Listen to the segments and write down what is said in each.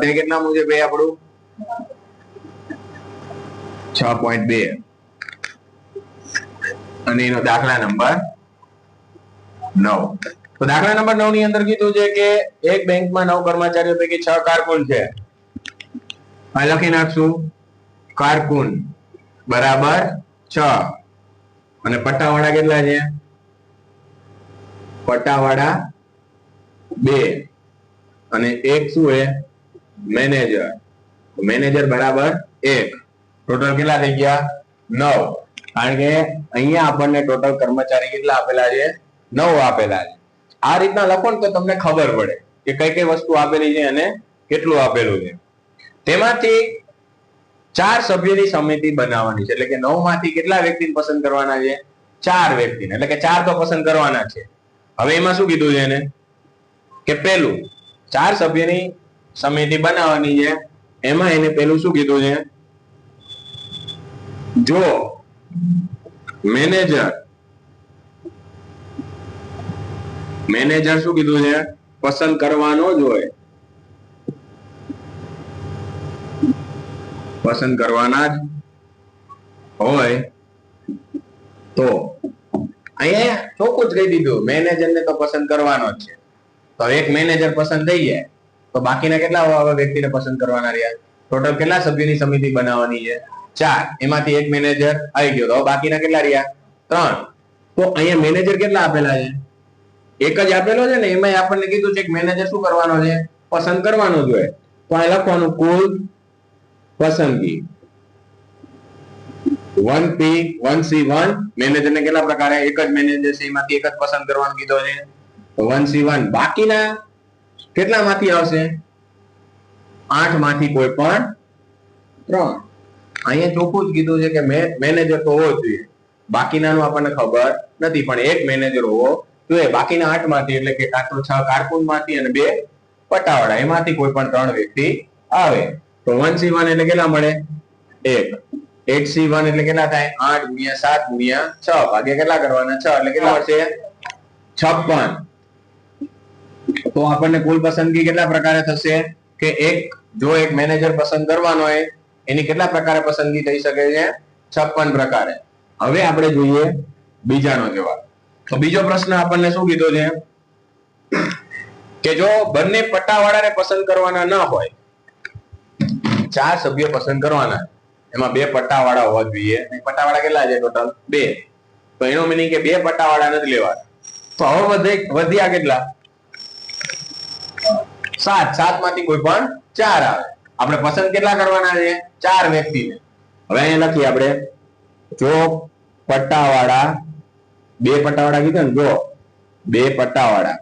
વધે કેટલા મુજબ ભાઈ આપણું? છ પોઈન્ટ બે. અને એનો દાખલા નંબર નવ. તો દાખલા નંબર નવની અંદર કીધું છે કે એક બેંકમાં નવ કર્મચારીઓ પૈકી છ કારકુન છે. લખી નાખશું. કારકુન બરાબર છ. અને પટ્ટાવાળા કેટલા છે? પટ્ટાવાળા બે. અને એક શું છે? મેનેજર મેનેજર બરાબર એક. ટોટલ કેટલા થઈ ગયા? નવ. કારણ કે અહીંયા આપણને ટોટલ કર્મચારી કેટલા આપેલા છે? નવ આપેલા છે. આ રીતના લખો ને તો તમને ખબર પડે કે કઈ કઈ વસ્તુ આપેલી છે અને કેટલું આપેલું છે. તેમાંથી ચાર સભ્યોની સમિતિ બનાવવાની છે. એટલે કે નવમાંથી કેટલા વ્યક્તિને પસંદ કરવાના છે? ચાર વ્યક્તિને. એટલે કે ચાર તો પસંદ કરવાના છે. હવે એમાં શું કીધું છે એને? કે પેલું ચાર સભ્યની સમિતિ બનાવવાની છે. એમાં એને પેલું શું કીધું છે? જો મેનેજર મેનેજર શું કીધું છે? પસંદ કરવાનો જ હોય. પસંદ કરવાના જ હોય તો અહીંયા ચોખ્ખું જ કહી દીધું. મેનેજર ને તો પસંદ કરવાનો જ છે. તો એક મેનેજર પસંદ થઈ જાય. તો બાકીના કેટલા હવે વ્યક્તિને પસંદ કરવાના રહ્યા? ટોટલ કેટલા સભ્યોની સમિતિ બનાવવાની છે? ચાર. એમાંથી એક મેનેજર આવી ગયો. તો બાકીના કેટલા રહ્યા? ત્રણ. તો અહીંયા મેનેજર કેટલા આપેલા છે? એક જ આપેલો છે ને? એમાં આપણને કીધું છે કે મેનેજર શું કરવાનો છે? પસંદ કરવાનો જ હોય. તો અહીં લખવાનું કુલ પસંદગી. One P one C one manager ને કેટલા પ્રકારે? એક જ મેનેજર છે, એમાંથી એક જ પસંદ કરવાનું કીધો છે. વન સી વન બાકીના કેટલા માંથી આવશે? આઠમાંથી કોઈ પણ ત્રણ. અહીંયા ચોખ્ખું જ કીધું છે કે મેનેજર તો હોવો જોઈએ. બાકીનાનું આપણને ખબર નથી પણ એક મેનેજર હોવો જોઈએ. બાકીના આઠમાંથી એટલે કે કાં તો છ કારકુનમાંથી અને બે પટાવાળા એમાંથી કોઈ પણ ત્રણ વ્યક્તિ આવે. તો વન સી વન એટલે કેટલા મળે? એક. એક સી વન એટલે કેટલા થાય? આઠ ગુણ્યા સાત ગુણ્યા છ. ભાગે કેટલા કરવાના? છ. એટલે કેટલા મળશે? છપ્પન. તો આપણને કુલ પસંદગી કેટલા પ્રકારે થશે? કે એક, જો એક મેનેજર પસંદ કરવાનો હોય, એની કેટલા પ્રકારે પસંદગી થઈ શકે છે? છપ્પન પ્રકારે. હવે આપણે જોઈએ બીજાનો જવાબ. તો બીજો પ્રશ્ન આપણને શું કીધો છે? કે જો બંને પટ્ટાવાળાને પસંદ કરવાના ન હોય, ચાર સભ્ય પસંદ કરવાના, એમાં બે પટ્ટાવાળા હોવા જોઈએ. પટ્ટાવાળા કેટલા છે ટોટલ? બે. તો એનો મિનિંગ કે બે પટ્ટાવાળા નથી લેવાના. તો હવે વધે, વધ્યા કેટલા? સાત સાતમાંથી કોઈ પણ ચાર આવે. આપણે પસંદ કેટલા કરવાના છે? ચાર વ્યક્તિને. હવે અહીંયા લખીએ આપણે. જો પટ્ટાવાળા, બે પટ્ટાવાળા કીધું ને, જો બે પટ્ટાવાળા.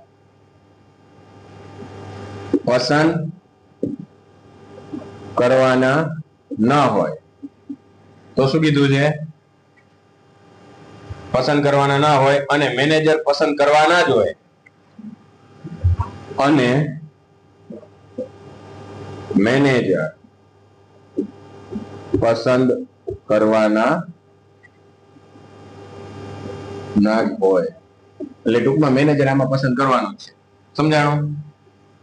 પસંદ કરવાના ન હોય. તો શું કીધું છે? પસંદ કરવાના ના હોય અને મેનેજર પસંદ કરવાના જ હોય. અને મેનેજર પસંદ કરવાના ના હોય. એટલે ટૂંકમાં મેનેજર આમાં પસંદ કરવાનો છે. સમજાણો?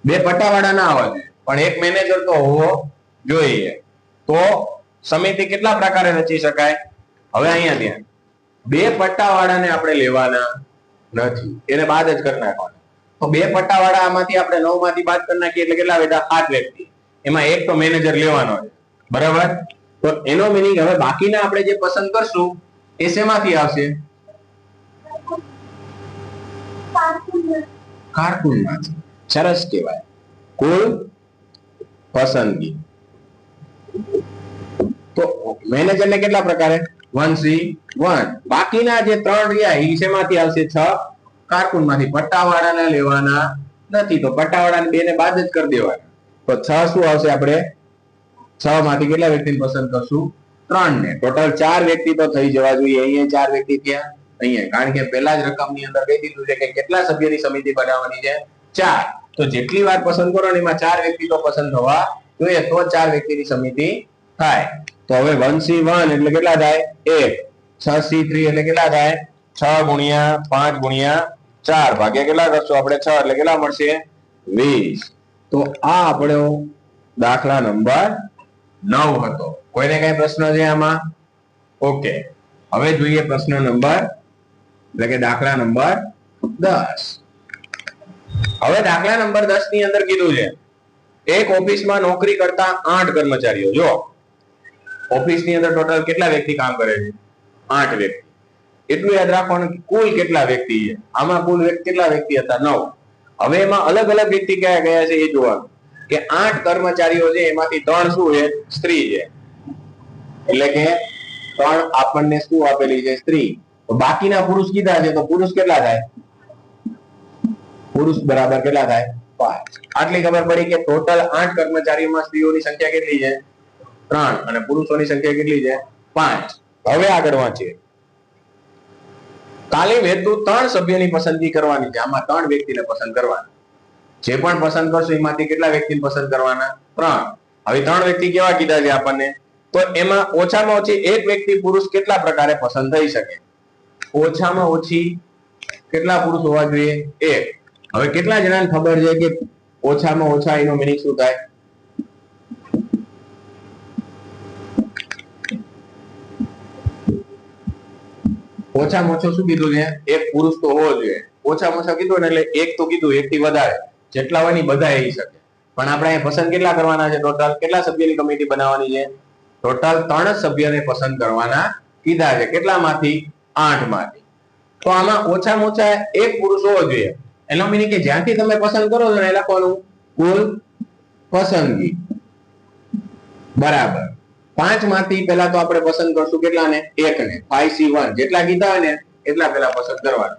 બે પટ્ટાવાળા ના હોય, પણ એક મેનેજર તો હોવો જોઈએ. તો સમિતિ કેટલા પ્રકારે રચી શકાય? હવે અહીંયા ધ્યાન બે પટ્ટાવાળાને આપણે લેવાના નથી. એને બાદ જ કરી નાખવાના. તો બે પટ્ટાવાળા આમાંથી આપણે નવમાંથી બાદ કરી નાખીએ એટલે કેટલા વધ્યા આઠ વ્યક્તિ. એમાં એક તો મેનેજર લેવાનો છે બરાબર? તો એનો મિનિંગ હવે બાકીના આપણે જે પસંદ કરશું, એ શેમાંથી આવશે? સરસ કહેવાય. કુલ પસંદગી. તો મેનેજર ને કેટલા પ્રકારે? One C one. બાકીના જે ત્રણ રહ્યા એ શેમાંથી આવશે? છ. કારકુનમાંથી પટ્ટાવાળાને લેવાના નથી. તો પટ્ટાવાળાને બે ને બાદ જ કરી દેવાના. તો છ શું આવશે આપણે? છ માંથી કેટલા વ્યક્તિને પસંદ કરશું? ત્રણ ને ટોટલ ચાર વ્યક્તિ તો થઈ જવા જોઈએ. અહીંયા ચાર વ્યક્તિ ત્યાં અહીંયા. કારણ કે પહેલા જ રકમની અંદર કહી દીધું છે કે કેટલા સભ્યની સમિતિ બનાવવાની છે? ચાર. તો જેટલી વાર પસંદ કરો ને એમાં ચાર વ્યક્તિ તો પસંદ થવા જોઈએ, તો ચાર વ્યક્તિની સમિતિ થાય. તો હવે વન સી વન એટલે કેટલા થાય? એક. છ સી થ્રી એટલે કેટલા થાય? છ ગુણ્યા પાંચ ગુણ્યા ચાર. ભાગ્યા કેટલા કરશો આપણે? છ. એટલે કેટલા મળશે? વીસ. તો આ આપણો દાખલા નંબર નવ હતો. કોઈને કઈ પ્રશ્ન છે આમાં? ઓકે. હવે જોઈએ પ્રશ્ન નંબર, એટલે કે દાખલા નંબર દસ. હવે દાખલા નંબર દસની અંદર કીધું છે, એક ઓફિસમાં નોકરી કરતા આઠ કર્મચારીઓ. જો ઓફિસની અંદર ટોટલ કેટલા વ્યક્તિ કામ કરે છે? આઠ વ્યક્તિ. એટલું યાદ રાખવાનું કુલ કેટલા વ્યક્તિ છે? આમાં કુલ કેટલા વ્યક્તિ હતા? નવ. હવે એમાં અલગ અલગ વ્યક્તિ કયા ગયા છે એ જોવાનું. કે આઠ કર્મચારીઓ છે, એમાંથી ત્રણ શું છે? સ્ત્રી છે. એટલે કે ત્રણ આપણને શું આપેલી છે? સ્ત્રી. તો બાકીના પુરુષ કીધા છે, તો પુરુષ કેટલા થાય? પુરુષ બરાબર કેટલા થાય? પાંચ. આટલી ખબર પડી કે ટોટલ આઠ કર્મચારીઓમાં સ્ત્રીઓની સંખ્યા કેટલી છે? ત્રણ. અને પુરુષોની સંખ્યા કેટલી છે? પાંચ. હવે આગળ વાંચીએ. તાલીમ હેતુ ત્રણ સભ્યોની પસંદગી કરવાની છે. આમાં ત્રણ વ્યક્તિને પસંદ કરવાના. જે પણ પસંદ કરશો, એમાંથી કેટલા વ્યક્તિને પસંદ કરવાના? ત્રણ. હવે ત્રણ વ્યક્તિ કેવા કીધા છે આપણને? તો એમાં ઓછામાં ઓછી એક વ્યક્તિ પુરુષ કેટલા પ્રકારે પસંદ થઈ શકે? ઓછામાં ઓછી કેટલા પુરુષ હોવા જોઈએ? એક. હવે કેટલા જણાને ખબર છે કે ઓછામાં ઓછા એનો મિનિંગ શું થાય? ઓછામાં ઓછો શું કીધું છે એક પુરુષ તો હોવો જોઈએ. ઓછામાં ઓછા કીધું ને એટલે એક તો કીધું એક થી વધારે. જેટલા હોયની બધા એ શકે. પણ આપણે અહીંયા પસંદ કેટલા કરવાના છે? ટોટલ કેટલા સભ્યોની કમિટી બનાવવાની છે? ટોટલ ત્રણ સભ્યોને પસંદ કરવાના કીધા છે. કેટલામાંથી? આઠમાંથી તો આમાં ઓછામાં ઓછા એક પુરુષ હોવો જોઈએ. એનો મિનિંગ કે જ્યાંથી તમે પસંદ કરો છો ને એ લખવાનું કુલ પસંદગી. બરાબર. પાંચમાંથી પહેલા તો આપણે પસંદ કરશું કેટલાને? એક ને ફાઈવ સી વન જેટલા કીધા હોય ને, એટલા પહેલા પસંદ કરવાના.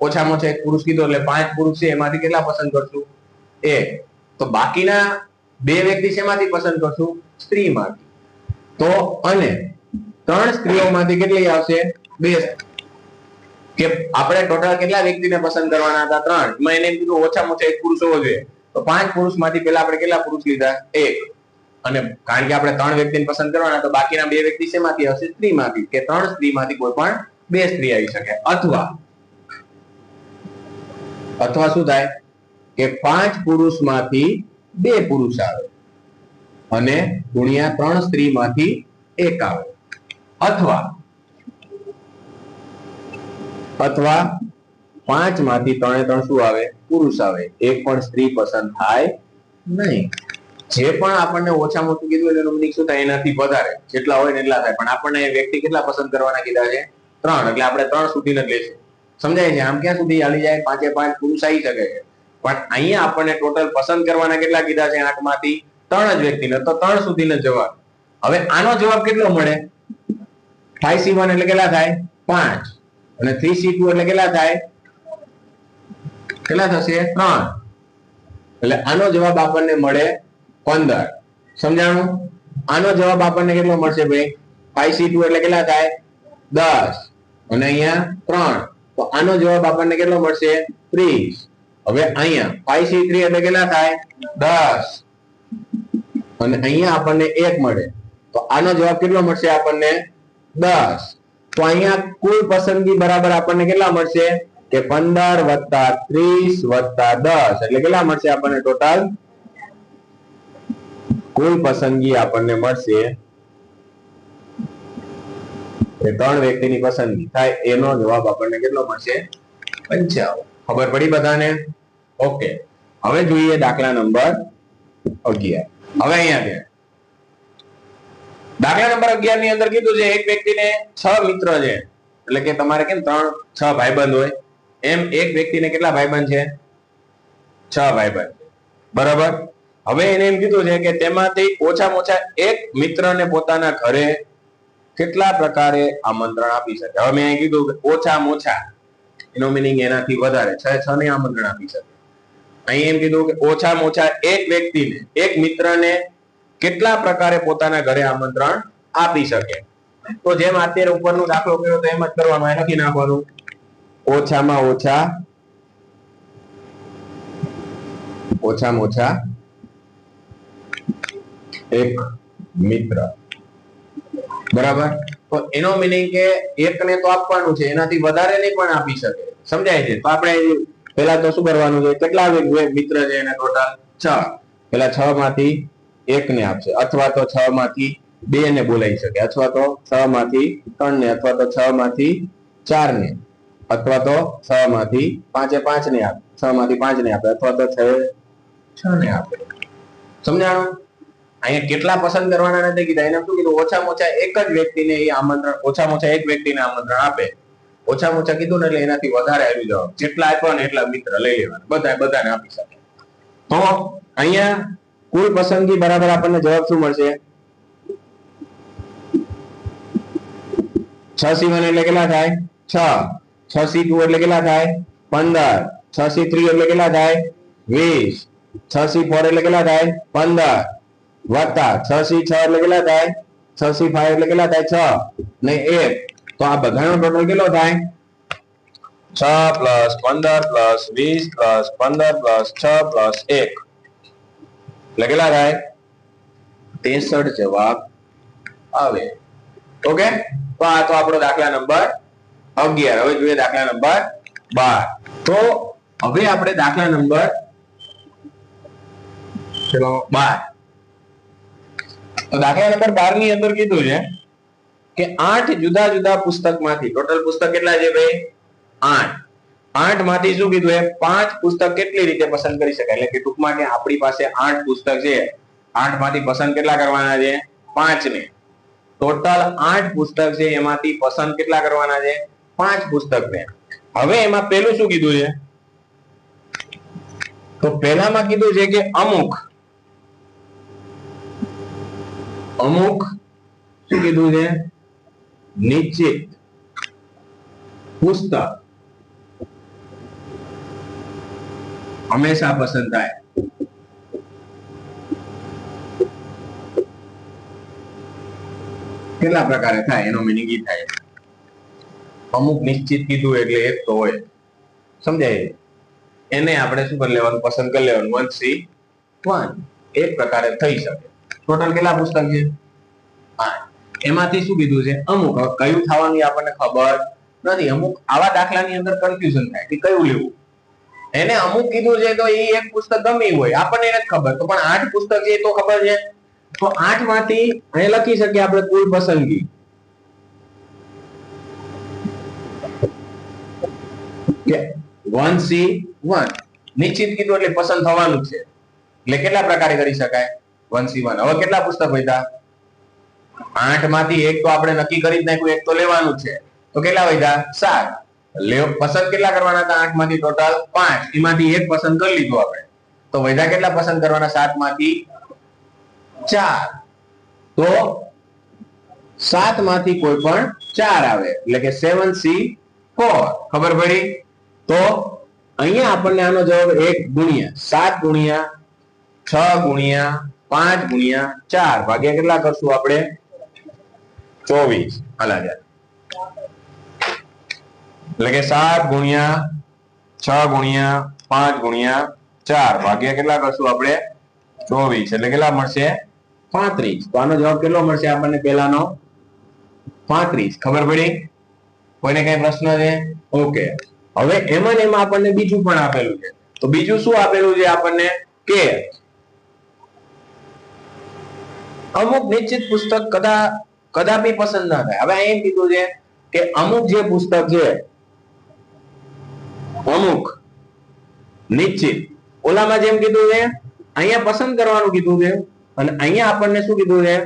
ઓછામાં ઓછા એક પુરુષ કીધો એટલે પાંચ પુરુષ છે, એમાંથી કેટલા પસંદ કરશું? એક. તો બાકીના બે વ્યક્તિ શેમાંથી પસંદ કરશું? સ્ત્રીમાંથી. તો અને ત્રણ સ્ત્રીઓમાંથી કેટલી આવશે? બે કે આપણે ટોટલ કેટલા વ્યક્તિને પસંદ કરવાના હતા? ત્રણ. એમાં એને કીધું ઓછામાં ઓછા એક પુરુષ હોવો જોઈએ. તો પાંચ પુરુષમાંથી પેલા આપણે કેટલા પુરુષ લીધા એક. અને કારણ કે આપણે ત્રણ વ્યક્તિને પસંદ કરવાના, તો બાકીના બે વ્યક્તિ શેમાંથી આવશે સ્ત્રીમાંથી. કે ત્રણ સ્ત્રીમાંથી કોઈ પણ બે સ્ત્રી આવી શકે. અથવા અથવા શું થાય? કે પાંચ પુરુષમાંથી બે પુરુષ આવે. અને ગુણ્યા ત્રણ સ્ત્રીમાંથી એક આવે. અથવા અથવા પાંચમાંથી ત્રણે ત્રણ શું આવે? પુરુષ આવે. એક પણ સ્ત્રી પસંદ થાય નહીં. જે પણ આપણને ઓછામાં ઓછું કીધું એનું મિનિંગ શું થાય? એનાથી વધારે. જેટલા હોય ને એટલા થાય. પણ આપણને એ વ્યક્તિ કેટલા પસંદ કરવાના કીધા છે? ત્રણ. એટલે આપણે ત્રણ સુધી જ લેશું સમજાય છે? આમ ક્યાં સુધી હાલી જાય? પાંચે પાંચ પુરુષ આવી શકે છે. પણ અહીંયા આપણને ટોટલ પસંદ કરવાના કેટલા કીધા છે? આઠમાંથી ત્રણ જ વ્યક્તિને તો ત્રણ સુધીનો જવાબ. હવે આનો જવાબ કેટલો મળે? ફાઈવ સી વન એટલે કેટલા થાય? પાંચ. અને થ્રી સી ટુ એટલે કેટલા થાય? કેટલા થશે? ત્રણ. એટલે આનો જવાબ આપણને મળે પંદર. સમજાણું? આનો જવાબ આપણને કેટલો મળશે ભાઈ? ફાઈવ સી એટલે કેટલા થાય? દસ. અને અહીંયા ત્રણ. તો આનો જવાબ આપણને કેટલો મળશે? ત્રીસ. હવે અહીંયા ફાઈવ સી થ્રી એટલે કેટલા થાય? દસ. અને અહીંયા આપણને એક મળે. તો આનો જવાબ કેટલો મળશે આપણને? દસ. તો અહીંયા કુલ પસંદગી બરાબર આપણને કેટલા મળશે? કે પંદર વત્તા ત્રીસ વત્તા દસ. એટલે કેટલા મળશે આપણને ટોટલ? કુલ પસંદગી આપણને મળશે ત્રણ વ્યક્તિની પસંદગી થાય એનો જવાબ આપણને કેટલો મળશે? પંચાવન. ખબર પડી બધાને? ઓકે. હવે જોઈએ દાખલા નંબર અગિયાર. હવે અહીંયા છે દાખલા નંબર અગિયારની અંદર કીધું છે, એક વ્યક્તિને છ મિત્ર છે. એટલે કે તમારે કેમ ત્રણ, છ ભાઈબંધ હોય? એમ એક વ્યક્તિને કેટલા ભાઈબંધ છે? છ ભાઈબંધ. બરાબર? હવે એને એમ કીધું છે કે તેમાંથી ઓછામાં ઓછા એક મિત્રને પોતાના ઘરે કેટલા પ્રકારે આમંત્રણ આપી શકે? હવે મેં કીધું ઓછામાં ઓછા, એનો મિનિંગ એનાથી વધારે, છ છ ને આમંત્રણ આપી શકે. અહીં એમ કીધું કે ઓછામાં ઓછા એક વ્યક્તિને, એક મિત્રને કેટલા પ્રકારે પોતાના ઘરે આમંત્રણ આપી શકે? તો જેમ અત્યારે ઉપરનો દાખલો કર્યો તો એમ જ કરવાનું, એ લખી નાખવાનું. ઓછામાં ઓછા ઓછામાં ઓછા એક મિત્ર. બરાબર? તો એનો મિનિંગ કે એકને તો આપવાનું છે, એનાથી વધારે નહીં પણ આપી શકે. સમજાય છે? તો આપણે પેલા તો શું કરવાનું છે? કેટલા મિત્ર છે એને ટોટલ છ. પેલા છ માંથી એક ને આપશે, અથવા તો છ માંથી બે ને બોલાવી શકે, અથવા તો છ માંથી ત્રણ ને અથવા તો છ માંથી ચાર ને અથવા તો છ માંથી પાંચે પાંચ ને આપે છ માંથી પાંચ ને આપે, અથવા તો છ ને આપે. સમજાણું? અહીંયા કેટલા પસંદ કરવાના નથી કીધા. એને શું કીધું? ઓછામાં ઓછા એક જ વ્યક્તિને એ આમંત્રણ, ઓછામાં ઓછા એક વ્યક્તિને આમંત્રણ આપે. ઓછામાં ઓછા કીધું ને એટલે એનાથી વધારે આવી જવાનું. જેટલા આપ્યા ને એટલા મિત્ર લઈ લેવાના. બધા બધાને આપી શકે. તો અહીંયા કુલ પસંદગી બરાબર આપણને જવાબ શું મળશે? છ સી વન એટલે કેટલા થાય? છ. છ સી ટુ એટલે કેટલા થાય? પંદર. છ સી થ્રી એટલે કેટલા થાય? વીસ. છ સી ફોર એટલે કેટલા થાય? પંદર. વત્તા છ સી છ એટલે કેટલા થાય? છ સી ફાઈવ એટલે કેટલા થાય? છ. ને એક. તો આ બધાનો ટોટલ કેટલો થાય? છ પ્લસ પંદર પ્લસ વીસ પ્લસ પંદર પ્લસ છ પ્લસ એક. એટલે કેટલા થાય? તેસઠ જવાબ આવે. ઓકે? તો આ તો આપણો દાખલા નંબર અગિયાર. હવે જોઈએ દાખલા નંબર બાર. તો હવે આપણે દાખલા નંબર ચલો બાર. તો દાખલા નંબર બારની અંદર કીધું છે કે આઠ જુદા જુદા પુસ્તકમાંથી, ટોટલ પુસ્તક કેટલા છે ભાઈ? આઠ. આઠમાંથી શું કીધું પાંચ પુસ્તક કેટલી રીતે પસંદ કરી શકાય? એટલે કે ટૂંકમાં કે આપણી પાસે આઠ પુસ્તક છે. આઠમાંથી પસંદ કેટલા કરવાના છે? પાંચ ને ટોટલ આઠ પુસ્તક છે એમાંથી પસંદ કેટલા કરવાના છે? પાંચ પુસ્તક ને હવે એમાં પેલું શું કીધું છે? તો પહેલામાં કીધું છે કે અમુક. અમુક શું કીધું છે? નિશ્ચિત પુસ્તક હંમેશા પસંદ થાય. કેટલા પ્રકારે થાય? એનો મિનિંગ ઈ થાય. અમુક નિશ્ચિત કીધું એટલે એક તો હોય. સમજાય એને આપણે શું કરી લેવાનું? પસંદ કરી લેવાનું? વન સી વન એક પ્રકારે થઈ શકે. ટોટલ કેટલા પુસ્તક છે? આઠ એમાંથી શું કીધું છે? અમુક કયું થવાનું આપણને ખબર નથી. અમુક આવા દાખલાની અંદર કન્ફ્યુઝન થાય કે કયું લેવું? એને અમુક કીધું છે તો એ એક પુસ્તક ગમે હોય. આપણને નથી ખબર. તો પણ આઠ પુસ્તક છે તો ખબર છે. તો આઠમાંથી અહીં લખી શકીએ આપણે કુલ પસંદગી. કે વન સી વન. નિશ્ચિત કીધું એટલે પસંદ થવાનું છે. એટલે કેટલા પ્રકારે કરી શકાય? વન હવે કેટલા પુસ્તક વધ્યા આઠમાંથી એક તો આપણે નક્કી કરી જ નાખ્યું, એક તો લેવાનું છે. તો કેટલા વધ્યા સાત. પસંદ કેટલા કરવાના હતા? આઠમાંથી ટોટલ પાંચ. એમાંથી એક પસંદ કરી લીધું આપણે. તો વધ્યા કેટલા પસંદ કરવાના? સાતમાંથી ચાર. તો સાતમાંથી કોઈ પણ ચાર આવે. એટલે કે સેવન સી ફોર ખબર પડી? તો અહીંયા આપણને આનો જવાબ એક ગુણ્યા સાત ગુણ્યા છ ગુણ્યા પાંચ ગુણ્યા ચાર. ભાગ્યા કેટલા કરશું આપણે? ચોવીસ. હાલા એટલે કે સાત ગુણ્યા છ ગુણ્યા પાંચ ગુણ્યા ચાર. ભાગ્યા કેટલા કરશું આપણે? ચોવીસ. એટલે કેટલા મળશે? પાંત્રીસ. તો આનો જવાબ કેટલો મળશે આપણને પેલાનો પાંત્રીસ. ખબર પડી? કોઈને કઈ પ્રશ્ન છે? ઓકે. હવે એમાં ને એમાં આપણને બીજું પણ આપેલું છે. તો બીજું શું આપેલું છે આપણને? કે અમુક નિશ્ચિત પુસ્તક કદા કદાપી પસંદ ના થાય. હવે એમ કીધું છે કે અમુક જે પુસ્તક છે, અમુક નિશ્ચિત. ઓલામાં જેમ કીધું છે, અહીંયા પસંદ કરવાનું કીધું છે, અને અહીંયા આપણને શું કીધું છે?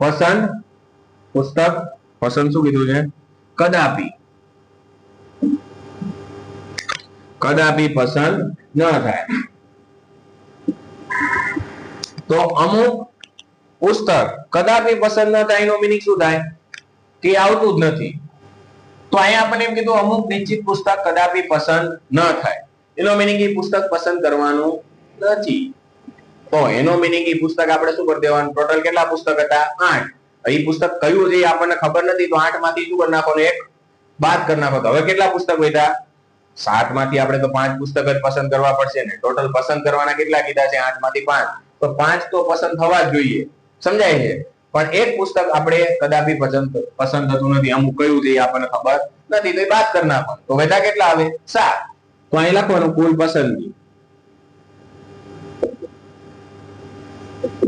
પસંદ પુસ્તક, પસંદ શું કીધું છે? કદાપી. કદાપી પસંદ ન થાય. તો અમુક પુસ્તક કદાપી પસંદ ન થાય એનો મિનિંગ શું થાય? કે આવતું જ નથી. તો અહીંયા આપણે એમ કીધું, અમુક નિશ્ચિત પુસ્તક કદાપી પસંદ ન થાય. એનો મિનિંગ એ પુસ્તક પસંદ કરવાનું નથી. તો એનો મિનિંગ એ પુસ્તક આપણે શું કરી દેવાનું? ટોટલ કેટલા પુસ્તક હતા? આઠ. એ પુસ્તક કયું છે આપણને ખબર નથી, તો આઠમાંથી શું કરી નાખવાનું? એક. બાદ કરી નાખો હવે કેટલા પુસ્તક વધ્યા સાતમાંથી આપણે તો પાંચ પુસ્તક જ પસંદ કરવા પડશે ને. ટોટલ પસંદ કરવાના કેટલા કીધા છે? આઠમાંથી પાંચ. તો પાંચ તો પસંદ થવા જ જોઈએ. સમજાય છે? પણ એક પુસ્તક આપણે કદાપી પસંદ થતું નથી. અમુક કયું છે આપણને ખબર નથી, તો એ બાદ કરી નાખવાનું. તો વેધા કેટલા આવે? સાત. તો અહીં લખવાનું, કુલ પસંદગી.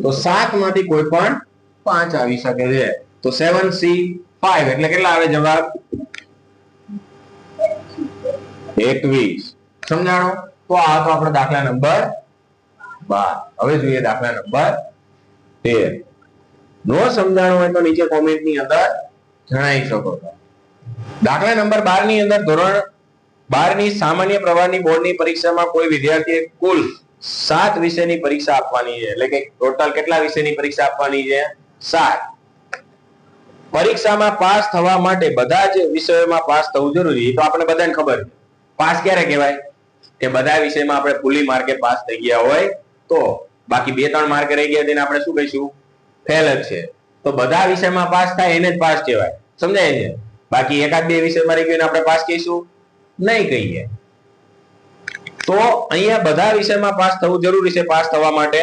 તો સાતમાંથી કોઈ પણ પાંચ આવી શકે છે. તો સેવન સી ફાઈવ એટલે કેટલા આવે જવાબ? એકવીસ. સમજાણો? તો આ તો આપણો દાખલા નંબર બાર. હવે જોઈએ દાખલા નંબર તેર. નો સમજાણું હોય તો નીચે કોમેન્ટની અંદર જણાવી શકો દાખલા નંબર બારની અંદર ધોરણ બારની સામાન્ય પ્રવાહની બોર્ડની પરીક્ષામાં કોઈ વિદ્યાર્થીએ કુલ સાત વિષયની પરીક્ષા આપવાની છે. એટલે કે ટોટલ કેટલા વિષયની પરીક્ષા આપવાની છે? સાત. પરીક્ષામાં પાસ થવા માટે બધા જ વિષયોમાં પાસ થવું જરૂરી. તો આપણે બધાને ખબર છે. પાસ ક્યારે કહેવાય? કે બધા વિષયમાં આપણે ફૂલી માર્કે પાસ થઈ ગયા હોય તો. બાકી બે ત્રણ માર્ક રહી ગયા, તેને આપણે શું કહીશું? ફેલ જ છે. તો બધા વિષયમાં પાસ થાય એને જ પાસ કહેવાય. સમજાય છે બાકી એકાદ બે વિષયમાં રહી ગયો આપણે પાસ કહીશું? નહીં કહીએ. તો અહીંયા બધા વિષયમાં પાસ થવું જરૂરી છે પાસ થવા માટે.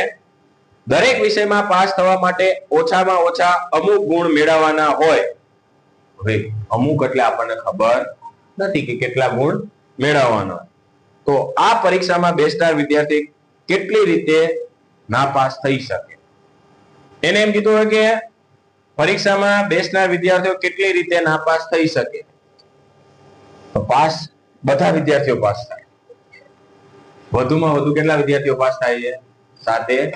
દરેક વિષયમાં પાસ થવા માટે ઓછામાં ઓછા અમુક ગુણ મેળવવાના હોય. હવે અમુક એટલે આપણને ખબર નથી કે કેટલા ગુણ મેળવવાના. તો આ પરીક્ષામાં બેસનાર વિદ્યાર્થી કેટલી રીતે નાપાસ થઈ શકે? એને એમ કીધું હોય કે પરીક્ષામાં બેસનાર વિદ્યાર્થીઓ કેટલી રીતે નાપાસ થઈ શકે? પાસ બધા વિદ્યાર્થીઓ પાસ થાય. વધુમાં વધુ કેટલા વિદ્યાર્થીઓ પાસ થાય છે? સાતે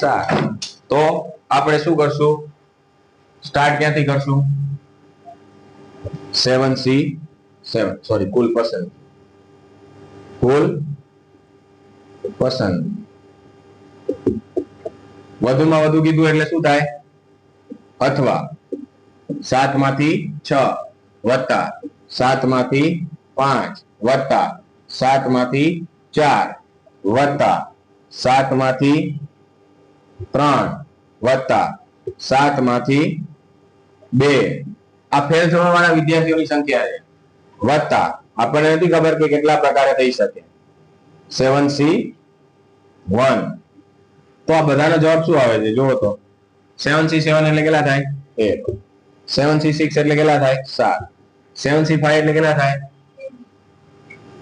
સાત. તો આપણે શું કરશું? સ્ટાર્ટ ક્યાંથી કરશું? સેવન સી સેવન. સોરી કુલ પસંદ. કુલ પસંદ. વધુમાં વધુ કીધું એટલે શું થાય? અથવા સાતમાંથી છ વત્તા સાતમાંથી પાંચ વત્તા સાતમાંથી ચાર વત્તા સાતમાંથી ત્રણ વત્તા સાતમાંથી બે. આ ફેલ થવા વાળા વિદ્યાર્થીઓની સંખ્યા છે. વત્તા. આપણને નથી ખબર કે કેટલા પ્રકારે થઈ શકે. સેવન સી વન તો આ બધાનો જવાબ શું આવે છે? જોવો તો. સેવન સી સેવન એટલે કેટલા થાય? એક. સેવન સી સિક્સ એટલે કેટલા થાય? સાત. સેવન સી ફાઈવ એટલે કેટલા થાય?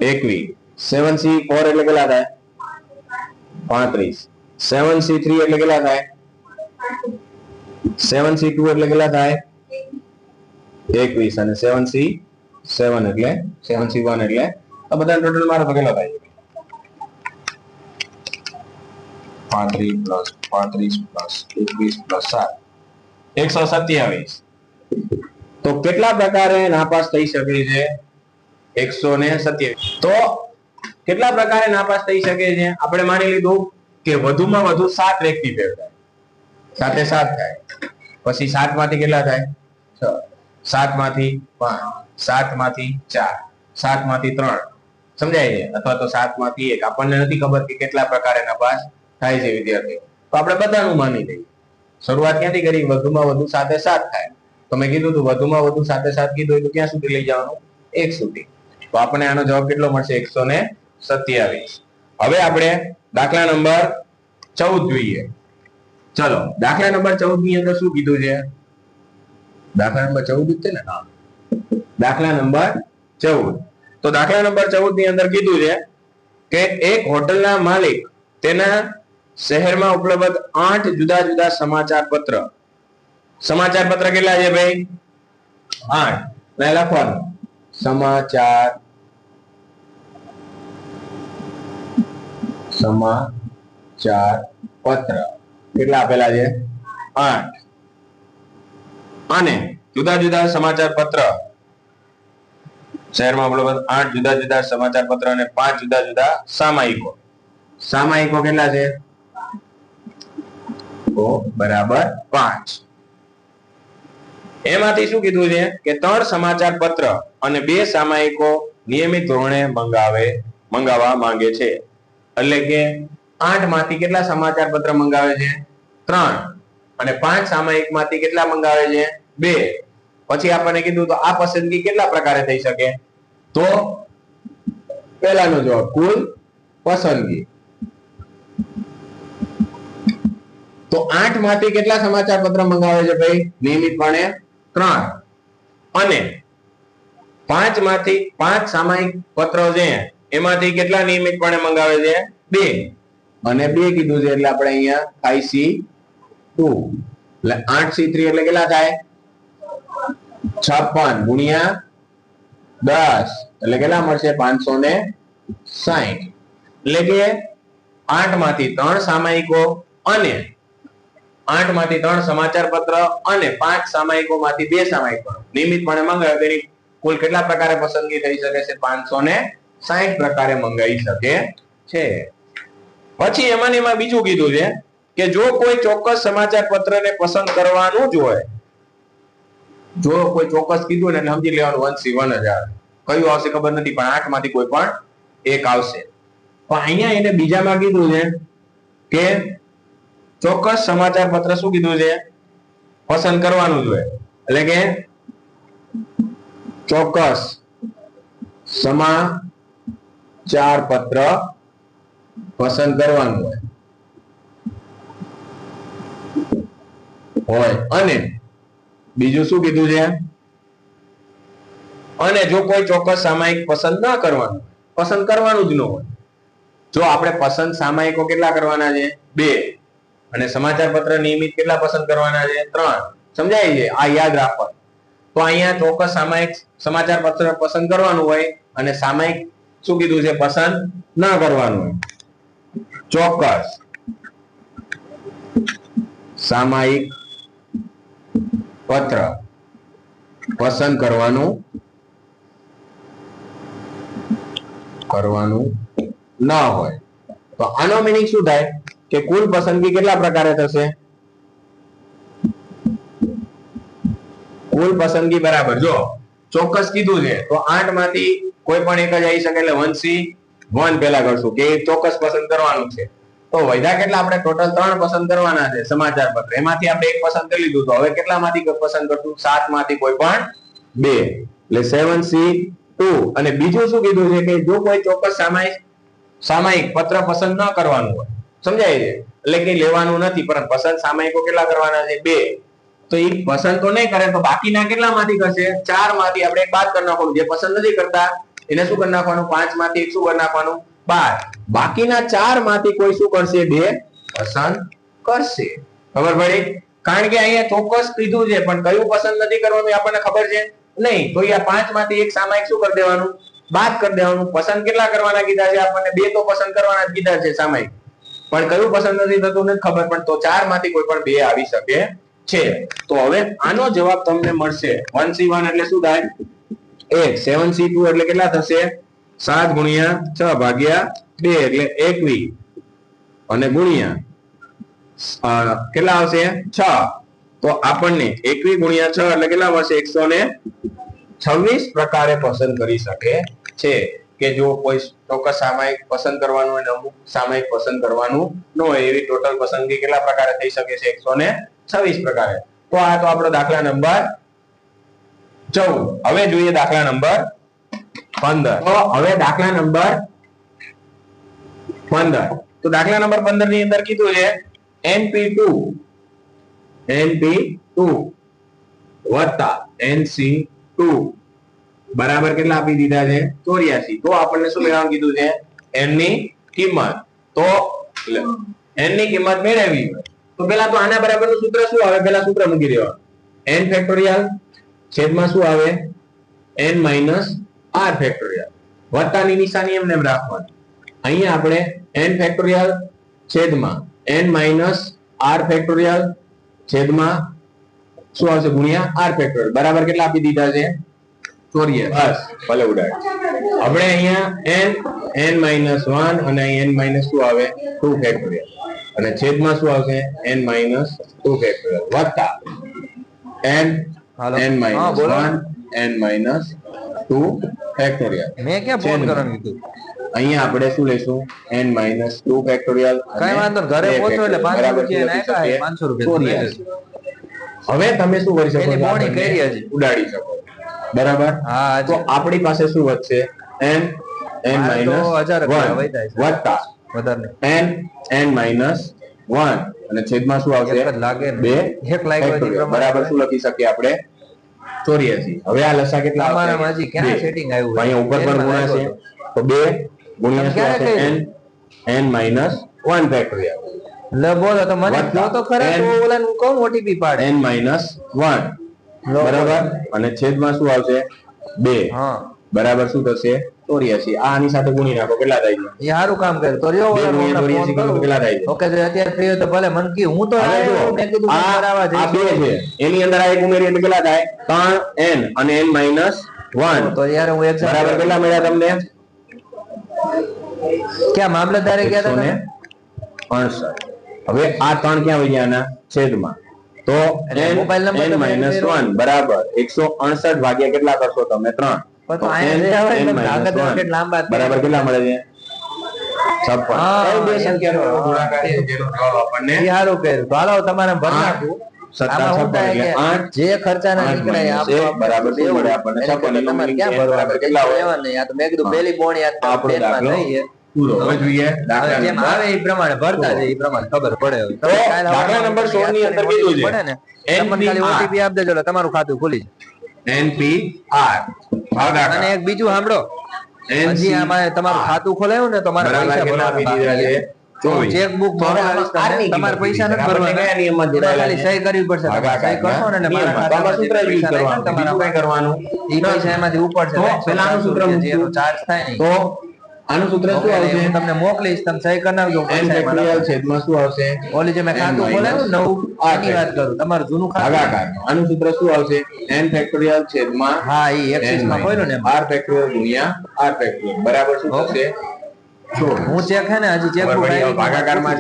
એકવીસ. સેવન સી ફોર એટલે કેટલા થાય? પાંત્રીસ. સેવન સી થ્રી એટલે કેટલા થાય? સેવન સી ટુ એટલે કેટલા થાય? એકવીસ. અને સેવન સી સેવન એટલે સેવન સી વન એટલે આ બધા ટોટલ મારો કેટલો થાય? પાંત્રીસ પ્લસ એકવીસ પ્લસ સાત. એકસો સત્યાવીસ. તો કેટલા પ્રકારે નાપાસ થઈ શકે છે? એકસો ને સત્યાવીસ. તો કેટલા પ્રકારે નાપાસ થઈ શકે છે? આપણે માની લીધું કે વધુમાં વધુ સાત વ્યક્તિ ફેલ થાય. સાથે સાત થાય. પછી સાતમાંથી કેટલા થાય? છ. સાતમાંથી પાંચ. સાતમાંથી ચાર. સાતમાંથી ત્રણ. સમજાય છે? અથવા તો સાતમાંથી એક. આપણને નથી ખબર કે કેટલા પ્રકારે નાપાસ થાય છે વિદ્યાર્થીઓ તો આપણે બધાનું માની લઈએ. શરૂઆત ક્યાંથી કરી? વધુમાં વધુ સાથે સાત થાય. તો મેં કીધું હતું વધુમાં વધુ સાથે સાત કીધું તો ક્યાં સુધી લઈ જવાનું? એક સુધી. તો આપણને આનો જવાબ કેટલો મળશે? એકસો ને સત્યાવીસ. હવે આપણે દાખલા નંબર ચૌદ જોઈએ. ચલો, દાખલા નંબર ચૌદની અંદર શું કીધું છે? દાખલા નંબર ચૌદ છે ને? હા. દાખલા નંબર ચૌદ. તો દાખલા નંબર ચૌદની અંદર કીધું છે કે એક હોટલના માલિક તેના શહેરમાં ઉપલબ્ધ આઠ જુદા જુદા સમાચાર પત્ર સમાચાર પત્ર કેટલા છે ભાઈ? આઠ. ને લખવાનું. સમાચાર. સમાચાર પત્ર કેટલા આપેલા છે? આઠ. અને જુદા જુદા સમાચાર પત્ર શહેરમાં ઉપલબ્ધ આઠ જુદા જુદા સમાચાર પત્ર અને પાંચ જુદા જુદા સામાયિકો. સામાયિકો કેટલા છે? તો બરાબર પાંચ. એમાંથી શું કીધું છે કે ત્રણ સમાચાર પત્ર અને બે સામાયિકો નિયમિત ધોરણે મંગાવે, મંગાવવા માંગે છે. એટલે કે આઠમાંથી કેટલા સમાચાર પત્ર મંગાવે છે? ત્રણ. અને પાંચ સામાયિકમાંથી કેટલા મંગાવે છે? બે. પછી આપણને કીધું તો આ પસંદગી કેટલા પ્રકારે થઈ શકે? તો પહેલાનો જવાબ, કુલ પસંદગી. તો આઠમાંથી કેટલા સમાચાર પત્ર મંગાવે છે ભાઈ? નિયમિતપણે ત્રણ. અને પાંચમાંથી પાંચ સામાયિક પત્રો છે, એમાંથી કેટલા નિયમિતપણે મંગાવે છે? બે. અને બે કીધું છે એટલે આપણે અહીંયા આઈસી ટુ એટલે આઠ સી થ્રી એટલે કેટલા થાય? છપ્પન ગુણ્યા દસ. એટલે કેટલા મળશે? પાંચસો ને સાહીઠ એટલે કે આઠમાંથી ત્રણ સામાયિકો અને આઠમાંથી ત્રણ સમાચાર પત્ર અને પાંચ સામાયિકો માંથી બે સામાયિકો. નિયમિતપણે મંગાવ્યો તેની કુલ કેટલા પ્રકારે પસંદગી થઈ શકે છે? પાંચસો ને સાહીઠ પ્રકારે મંગાવી શકે છે. પછી એમાં એમાં બીજું કીધું છે કે જો કોઈ ચોક્કસ સમાચાર પત્રને પસંદ કરવાનું જ હોય, જો કોઈ ચોક્કસ કીધું ને સમજી લેવાનું વન સી વન હજાર કયું આવશે ખબર નથી, પણ આઠમાંથી કોઈ પણ એક આવશે. પણ અહીંયા એને બીજામાં કીધું છે કે ચોક્કસ સમાચાર પત્ર શું કીધું છે? પસંદ કરવાનું જોઈએ એટલે કે ચોક્કસ સમાચાર પત્ર પસંદ કરવાનું હોય. હોય. અને બીજું શું કીધું છે? અને જો કોઈ ચોક્કસ સામાયિક પસંદ ના કરવાનું પસંદ કરવાનું જ ન હોય. જો આપણે પસંદ સામાયિકો કેટલા કરવાના છે? બે. અને સમાચાર પત્ર નિયમિત કેટલા પસંદ કરવાના છે? ત્રણ. સમજાય છે? આ યાદ રાખવાનું. તો અહીંયા ચોક્કસ સામાયિક સમાચાર પત્ર પસંદ કરવાનું હોય અને સામાયિક શું કીધું છે? પસંદ ના કરવાનું હોય. ચોક્કસ. સામાયિક પત્ર પસંદ કરવાનું કરવાનું ન હોય. તો આનો મિનિંગ શું થાય? કે કુલ પસંદગી કેટલા પ્રકારે થશે? કુલ પસંદગી બરાબર. જો ચોક્કસ કીધું છે, તો આઠમાંથી કોઈ પણ એક જ આવી શકે એટલે વન સી વન પેલા કરશું, કે ચોક્કસ પસંદ કરવાનું છે. તો વૈધા કેટલા આપણે? ટોટલ ત્રણ પસંદ કરવાના છે, સમાચાર પત્ર. એમાંથી આપણે એક પસંદ કરી લીધું, તો હવે કેટલા માંથી પસંદ કરશું? સાતમાંથી કોઈ પણ બે. એટલે સેવન સી ટુ અને બીજું શું કીધું છે કે જો કોઈ ચોક્કસ સામાયિક સામાયિક પત્ર પસંદ ન કરવાનું હોય સમજાય છે? એટલે કે લેવાનું નથી પરંતુ પસંદ સામાયિકો કેટલા કરવાના છે? બે. તો એ પસંદ તો નહીં કરે તો બાકીના કેટલા માંથી કરશે? ચારમાંથી આપણે એક બાદ કરી નાખવાનું. જે પસંદ નથી કરતા, એને શું કરી નાખવાનું? પાંચમાંથી એક શું કરી નાખવાનું? બાર. બાકીના ચારમાંથી કોઈ શું કરશે? બે પસંદ કરશે. ખબર પડી? કારણ કે અહીંયા ચોક્કસ કીધું છે, પણ કયું પસંદ નથી કરવાનું આપણને ખબર છે? નહીં. તો અહીંયા પાંચમાંથી એક સામાયિક શું કરી દેવાનું? બાદ કરી દેવાનું. પસંદ કેટલા કરવાના કીધા છે? આપણને બે તો પસંદ કરવાના જ કીધા છે સામાયિક પણ કયું પસંદ નથી થતું નથી ખબર, પણ તો ચારમાંથી કોઈ પણ બે આવી શકે છે. તો હવે આનો જવાબ તમને મળશે. વન સી વન એટલે શું થાય? એક. સેવન સી ટુ એટલે કેટલા થશે? સાત ગુણ્યા છ ભાગ્યા બે એટલે એકવી. અને ગુણ્યા કેટલા આવશે? છ. તો આપણને એકવી ગુણ્યા છ એટલે કેટલા મળશે? એકસો ને છવ્વીસ પ્રકારે પસંદ કરી શકે છે. કે જો કોઈ ચોક્કસ સામાયિક પસંદ કરવાનું હોય અમુક સામાયિક પસંદ કરવાનું ન હોય, એવી ટોટલ પસંદગી કેટલા પ્રકારે થઈ શકે છે? એકસો ને છવ્વીસ પ્રકારે. તો આ તો આપણો દાખલા નંબર ચૌદ. હવે જોઈએ દાખલા નંબર પંદર. તો હવે દાખલા નંબર પંદર. તો દાખલા નંબર પંદરની અંદર કીધું છે એનપી ટુ એનપી ટુ વત્તા એનસી ટુ બરાબર કેટલા આપી દીધા છે? ચોર્યાસી. તો આપણને શું મેળવવાનું કીધું છે? એમની કિંમત. તો એમની કિંમત મેળવવી હોય. તો પેલા તો આના બરાબરનું સૂત્ર શું આવે? પેલા સૂત્ર મૂકી દેવાનું. એન ફેક્ટોરિયલ છેદમાં શું આવે? એન માઇનસ આર ફેક્ટોરિયલ વત્તાની નિશાની એમને એમ રાખવાની. અહીંયા આપણે એન ફેક્ટોરિયલ છેદમાં એન માઇનસ આર ફેક્ટોરિયલ છેદમાં શું આવશે? ગુણ્યા આર ફેક્ટોરિયલ બરાબર કેટલા આપી દીધા છે? ચોર્યાસી બસ ભલે ઉડાડ. આપણે અહીંયા n n 1 અને અહીં n માઇનસ શું આવે 2 ફેક્ટોરિયલ અને છેદમાં શું આવશે? n 2 ફેક્ટોરિયલ વત્તા n n હા, માઇનસ બોલો. One n minus two factorial મેં ક્યાં ફોન કરવાનું કીધું? અહીંયા આપણે શું લઈશું n માઇનસ ટુ ફેક્ટોરિયલ કઈ વાંધો. ઘરે પહોંચો એટલે પાંચસો રૂપિયા નાખ્યા હોય, પાંચસો રૂપિયા હવે તમે શું કરી શકો છો? ઉડાડી શકો બરાબર? હા તો આપણી પાસે શું વધશે? n n રૂપિયા વધ્યા વત્તા વધારે n n અને છેદમાં શું આવશે? એક લાગે બે. એક. પ્રમાણે બરાબર શું લખી શકીએ આપણે? ચોર્યાસી. હવે આ લસા કેટલા? તમારામાં હજી ક્યાં. આવ્યું અહીંયા ઉપર પણ ગુણ્યા છે તો બે ગુણ્યા શું આવશે? n n ફેક્ટોરિયલ લે બોલો તો મને જો તો ખરા તો ઓલા હું કહું ઓટીપી પાડે? n માઇનસ વન બરાબર? અને છેદમાં શું આવશે? બે. બરાબર શું થશે? ચોર્યાસી. આની સાથે ગુણી નાખો કેટલા થાય છે? એ સારું કામ કરે તો રહ્યો બે ઓલાને ગુણ્યા હમણાં ચોર્યાસી. કેટલા થાય છે? ઓકે જો અત્યારે ફ્રી હોય તો ભલે મને હું તો મેં કીધું કરાવવા આ બે છે. એની અંદર આ એક ઉમેરી એટલે કેટલા થાય? ત્રણ n અને n માઇનસ વન. તો યાર હું એક બરાબર કેટલા મળ્યા તમને? ક્યાં મામલતદારે ગયા એકસો ને હતા હવે આ ત્રણ ક્યાં વહી ગયા છેદમાં. તો એટલે n mobile number n તમે માઇનસ ઉમેરો. વન બરાબર. એકસો અડસઠ ભાગ્યા કેટલા કરશો તમે? ત્રણ. પણ તો તો અહીંયા n, જે આવે n ને minus આગળ one. કેટલા લાંબા થાય. બરાબર કેટલા મળે છે? છપ્પન. એ એ. પૂરો જોઈએ. જેમ આવે એ પ્રમાણે ભરતા જાય એ પ્રમાણે ખબર પડે. તો દાખલા નંબર તમને 16 ની અંદર કીધું છે. પડે ને તમને ખાલી NPR. આપી દેજો તમારું ખાતું ખુલી જાય. અને એક બીજું સાંભળો. હજી તમારું ખાતું ખોલાયું ને તો મારે પૈસા કેટલા છે? ચેકબુક તમારે પૈસા નથી ભરવાના. ખાલી સહી કરવી પડશે. સહી કરશો ને તમારા કરવાનું? ઈ પૈસા એમાંથી ઉપર છે. પેલાનું સૂત્ર ચાર્જ થાય તો આનું સૂત્ર શું આવશે? હું તમને મોકલીશ તમે સહી કરી નાખજો n પૈસા એમાં શું આવશે? ઓલી જે મેં ખાતું ખોલાવ્યું નવું આ વાત કરું તમારું જૂનું ખાતું ભાગાકાર આનું સૂત્ર શું આવશે? N ફેક્ટોરિયલ છેદમાં હા ઈ એક્સિસમાં ખોલ્યું ને r ફેક્ટોરિયલ ગુણ્યા r ફેક્ટોરિયલ બરાબર શું થશે? હું ચેક હે ને હજી ચેક બુક પડી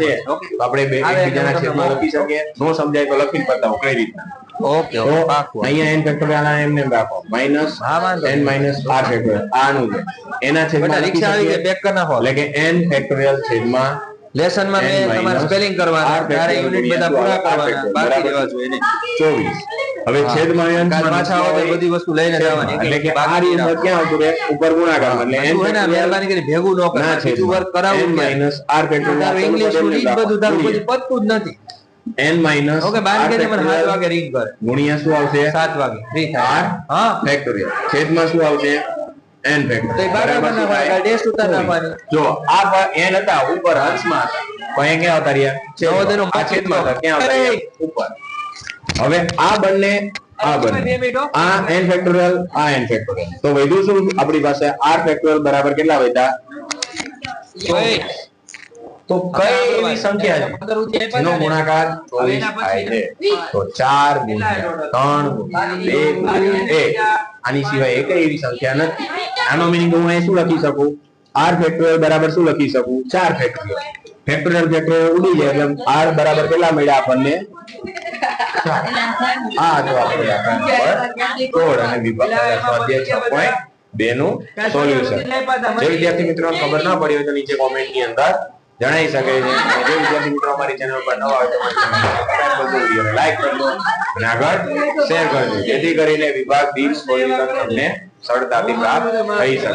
છે. તો આપણે બે એકબીજાના છેદમાં લખી શકીએ. નો સમજાય તો લખીને બતાવો કઈ રીતના. ઓકે અહીંયા n ફેક્ટોરિયલ આ એમને રાખો. માઇનસ n નહીં. માઇનસ r ફેક્ટોરિયલ આનું છે. એના છેદમાં રિક્ષા આવી ગઈ બેક કરી નાખો. એટલે કે n ફેક્ટોરિયલ છેદમાં લેસનમાં મેં તમારે સ્પેલિંગ કરવાના. ત્યારે યુનિટ બધા પૂરા કરવાના. બાકી રહેવા જોઈએ નહીં. ચોવીસ. હવે છેદ છેદમાં પાછા આવો બધી વસ્તુ લઈને જવાની. એટલે કે આ બાકી ક્યાં આવતું રહે? ઉપર ગુણાકારમાં. એટલે n તું ને મહેરબાની કરી ભેગું ન કર. બીજું વર્ક કરાવવું n r factorial ઇંગ્લિશનું બધું તારું ગુણ્યા. પતતું જ નથી. N માઇનસ ઓકે બાર r કે મને factorial સાત વાગે રિંગ કરે. ગુણ્યા શું આવશે? 7 વાગે 3 થાય. હા. ફેક્ટોરિયલ છેદમાં શું આવશે? N તો ફેક્ટોરિયલ એ બરાબર ના હોય ડેશ ઉતાર નાખવાની. જો આ n હતા ઉપર અંશમાં હતા. તો અહીં ક્યાં આવતા રહ્યા. નવોદયનું આ છેદમાં હતા. ક્યાં આવતા ઉપર. હવે આ બંને આ બંને. આ n ફેક્ટોરિયલ આ n ફેક્ટોરિયલ તો વધ્યું શું? આપણી પાસે r ફેક્ટોરિયલ બરાબર કેટલા વધ્યા? ઓય. તો કઈ એવી સંખ્યા છે? જેનો ગુણાકાર 24 થાય છે. તો 4 ગુણ્યા 3 ગુણ્યા 2 1 આની સિવાય એક એવી સંખ્યા નથી. આનો મીનિંગ હું અહીં શું લખી શકું? R ફેક્ટોરિયલ બરાબર શું લખી શકું? 4 ફેક્ટોરિયલ ફેક્ટોરિયલ ફેક્ટોરિયલ ઉડી જાય એટલે r બરાબર કેટલા મળ્યા આપણને? ચાર. આ દાખલા નંબર 16 અને વિભાગ 6.2 નું સોલ્યુશન જે વિદ્યાર્થી મિત્રો ખબર ના પડી હોય તો નીચે કોમેન્ટની અંદર જણાવી શકે છે. જે વિદ્યાર્થી મિત્રો અમારી ચેનલ પર નવા હોય તો ચેનલ લાઈક કરજો અને આગળ શેર કરજો. જેથી કરીને વિભાગ દીઠ સોલ્યુશન તમને સરળતાથી પ્રાપ્ત થઈ શકે.